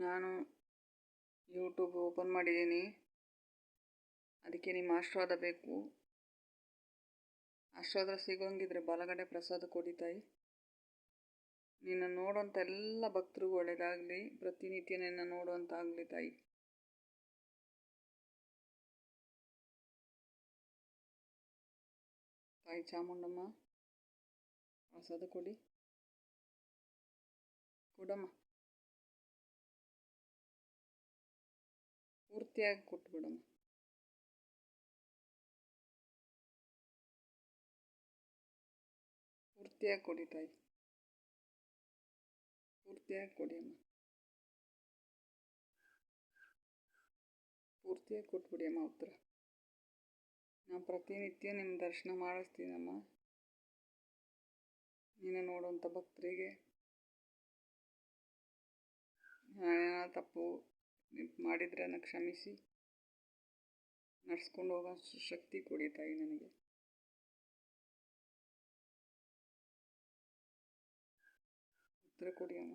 ನಾನು YouTube open ಮಾಡಿದ್ದೀನಿ. ಅದಕ್ಕೆ ನಿಮ್ಮ ಆಶೀರ್ವಾದ ಬೇಕು. ಆಶೀರ್ವಾದ ಸಿಗೋಂಗಿದ್ರೆ ಬಲಗಡೆ ಪ್ರಸಾದ ಕೊಡಿ ತಾಯಿ. ನಿನ್ನ ನೋಡುವಂಥ ಎಲ್ಲ ಭಕ್ತರಿಗೂ ಒಳ್ಳೆಯದಾಗಲಿ ಪ್ರತಿನಿತ್ಯ ನಿನ್ನ ನೋಡುವಂತಾಗಲಿ ತಾಯಿ. ತಾಯಿ ಚಾಮುಂಡಮ್ಮ, ಪ್ರಸಾದ ಕೊಡಿ. ಕೊಡಮ್ಮ. ಪೂರ್ತಿಯಾಗಿ ಕೊಟ್ಬಿಡಮ್ಮ. ಪೂರ್ತಿಯಾಗಿ ಕೊಡಿ ತಾಯಿ. ಪೂರ್ತಿಯಾಗಿ ಕೊಡಿ ಅಮ್ಮ. ಪೂರ್ತಿಯಾಗಿ ಕೊಟ್ಬಿಡಿ ಅಮ್ಮ ಉತ್ತರ. ನಾನು ಪ್ರತಿನಿತ್ಯ ನಿಮ್ಮ ದರ್ಶನ ಮಾಡಿಸ್ತೀನಮ್ಮ. ನೀನು ನೋಡುವಂಥ ಭಕ್ತರಿಗೆ. ನಾನೇನೋ ತಪ್ಪು ಮಾಡಿದರೆ ಅದನ್ನು ಕ್ಷಮಿಸಿ. ನಡ್ಸ್ಕೊಂಡು ಹೋಗೋ ಶಕ್ತಿ ಕೊಡಿ ತಾಯಿ ನನಗೆ. ಉತ್ತರ ಕೊಡಿ ಅಮ್ಮ.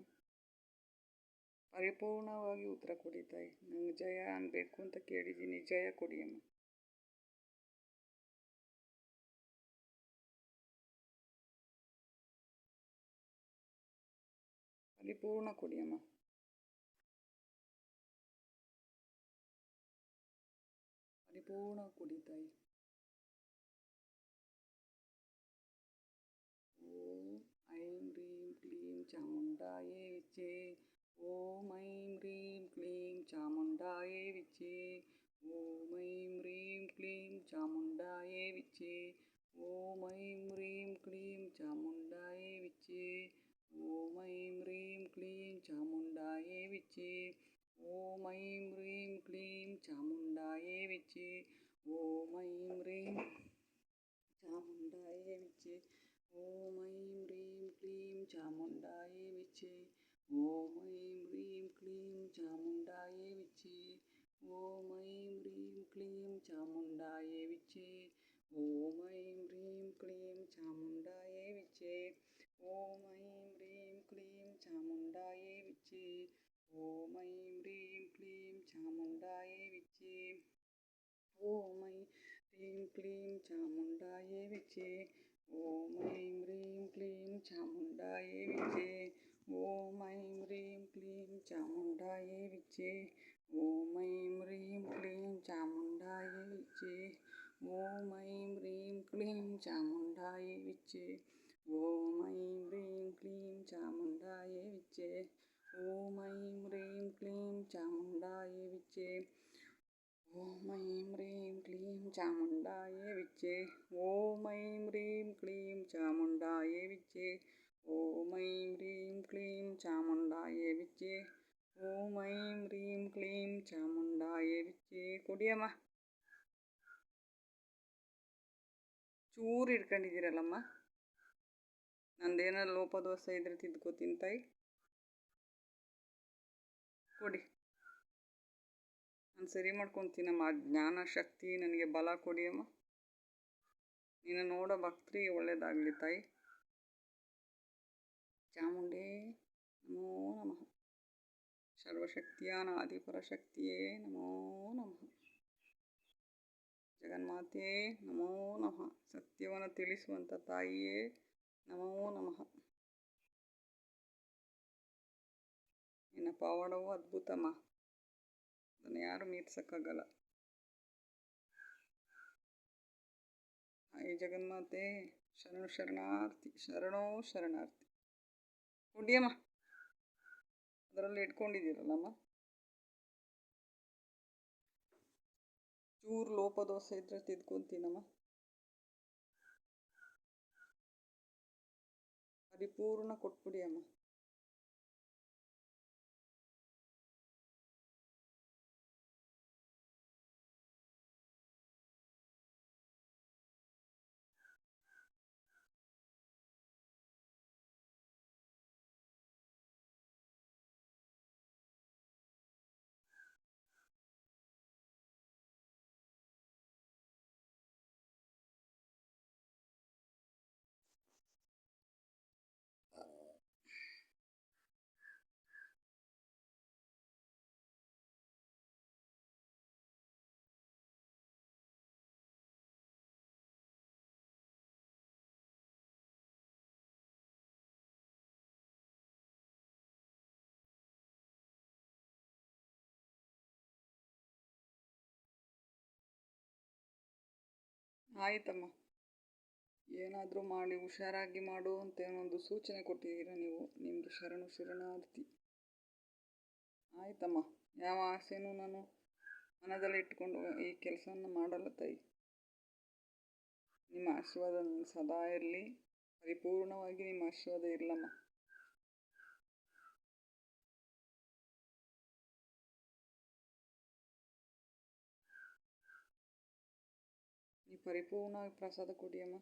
ಪರಿಪೂರ್ಣವಾಗಿ ಉತ್ತರ ಕೊಡಿ ತಾಯಿ ನಂಗೆ ಜಯ ಅನ್ಬೇಕು ಅಂತ ಕೇಳಿದ್ದೀನಿ. ಜಯ ಕೊಡಿ ಅಮ್ಮ. ಪರಿಪೂರ್ಣ ಕೊಡಿ ಅಮ್ಮ. पूर्ण कुडित आहे ओम ऐं ह्रीं क्लीं चामुण्डायै विचे ॐ ऐं ह्रीं क्लीं चामुण्डायै विचे ॐ ऐं ह्रीं क्लीं चामुण्डायै विचे ॐ ऐं ह्रीं क्लीं चामुण्डायै विचे क्लीं चामुण्डायै विचे ॐ ऐं ह्रीं क्लीं चामुण्डायै विचे ॐ ऐं ह्रीं क्लीं चामुण्डायै विचे ॐ ऐं ह्रीं क्लीं चामुण्डायै विचे ॐ ऐं ह्रीं क्लीं चामुण्डायै विचे ॐ ऐं ह्रीं क्लीं चामुण्डायै विचे ॐ ऐं ह्रीं क्लीं चामुण्डायै विचे ॐ ऐं ह्रीं ಚಾಮುಂಡಾಯೇ ವಿಚ್ಚೆ ಓಂ ಐಂ ಹ್ರೀಂ ಕ್ಲೀಂ ಚಾಮುಂಡಾಯೇ ವಿಚ್ಚೆ ಓಂ ಐಂ ಹ್ರೀಂ ಕ್ಲೀಂ ಚಾಮುಂಡಾಯೇ ವಿಚ್ಚೆ ಓಂ ಐಂ ಹ್ರೀಂ ಕ್ಲೀಂ ಚಾಮುಂಡಾಯೇ ವಿಚ್ಚೆ ಕೊಡಿಯಮ್ಮ ಚೂರು ಹಿಡ್ಕೊಂಡಿದ್ದೀರಲ್ಲಮ್ಮ ನಂದೇನಾದ್ರು ಲೋಪದೋಷ ಇದ್ರೆ ತಿದ್ಕೋತೀನಿ ತಾಯಿ ಕೊಡಿ ನಾನು ಸರಿ ಮಾಡ್ಕೊತೀನಮ್ಮ ಜ್ಞಾನ ಶಕ್ತಿ ನನಗೆ ಬಲ ಕೊಡಿಯಮ್ಮ ನೀನು ನೋಡೋ ಭಕ್ತರಿಗೆ ಒಳ್ಳೇದಾಗಲಿ ತಾಯಿ. ಚಾಮುಂಡಿ ನಮೋ ನಮಃ. ಸರ್ವಶಕ್ತಿಯಾನ ಆದಿಪರಶಕ್ತಿಯೇ ನಮೋ ನಮಃ. ಜಗನ್ಮಾತೆ ನಮೋ ನಮಃ. ಸತ್ಯವನ್ನು ತಿಳಿಸುವಂಥ ತಾಯಿಯೇ ನಮೋ ನಮಃ. ನಿನ್ನ ಪವಾಡವು ಅದ್ಭುತಮ್ಮ. ಅದನ್ನು ಯಾರು ಮೀರ್ಸೋಕ್ಕಾಗಲ್ಲ. ತಾಯಿ ಜಗನ್ಮಾತೆ ಶರಣು ಶರಣಾರ್ಥಿ, ಶರಣೋ ಶರಣಾರ್ಥಿ. ಕುಡಿಯಮ್ಮ ಅದರಲ್ಲಿ ಇಟ್ಕೊಂಡಿದ್ದೀರಲ್ಲಮ್ಮ? ಚೂರು ಲೋಪದೋಸೆ ಇದ್ರೆ ತಿದ್ಕೊಂತೀನಮ್ಮ. ಪರಿಪೂರ್ಣ ಕೊಟ್ಬಿಡಿ ಅಮ್ಮ. ಆಯ್ತಮ್ಮ. ಏನಾದರೂ ಮಾಡಿ, ಹುಷಾರಾಗಿ ಮಾಡು ಅಂತ ಏನೊಂದು ಸೂಚನೆ ಕೊಟ್ಟಿದ್ದೀರ ನೀವು? ನಿಮ್ಮದು ಶರಣು ಶರಣಾರ್ಥಿ. ಆಯಿತಮ್ಮ. ಯಾವ ಆಸೆನೂ ನಾನು ಮನದಲ್ಲಿ ಇಟ್ಕೊಂಡು ಈ ಕೆಲಸವನ್ನು ಮಾಡಲ್ಲ ತಾಯಿ. ನಿಮ್ಮ ಆಶೀರ್ವಾದ ಸದಾ ಇರಲಿ. ಪರಿಪೂರ್ಣವಾಗಿ ನಿಮ್ಮ ಆಶೀರ್ವಾದ ಇರಲಮ್ಮ. ಪರಿಪೂರ್ಣವಾಗಿ ಪ್ರಸಾದ ಕೊಡಿಯಮ್ಮ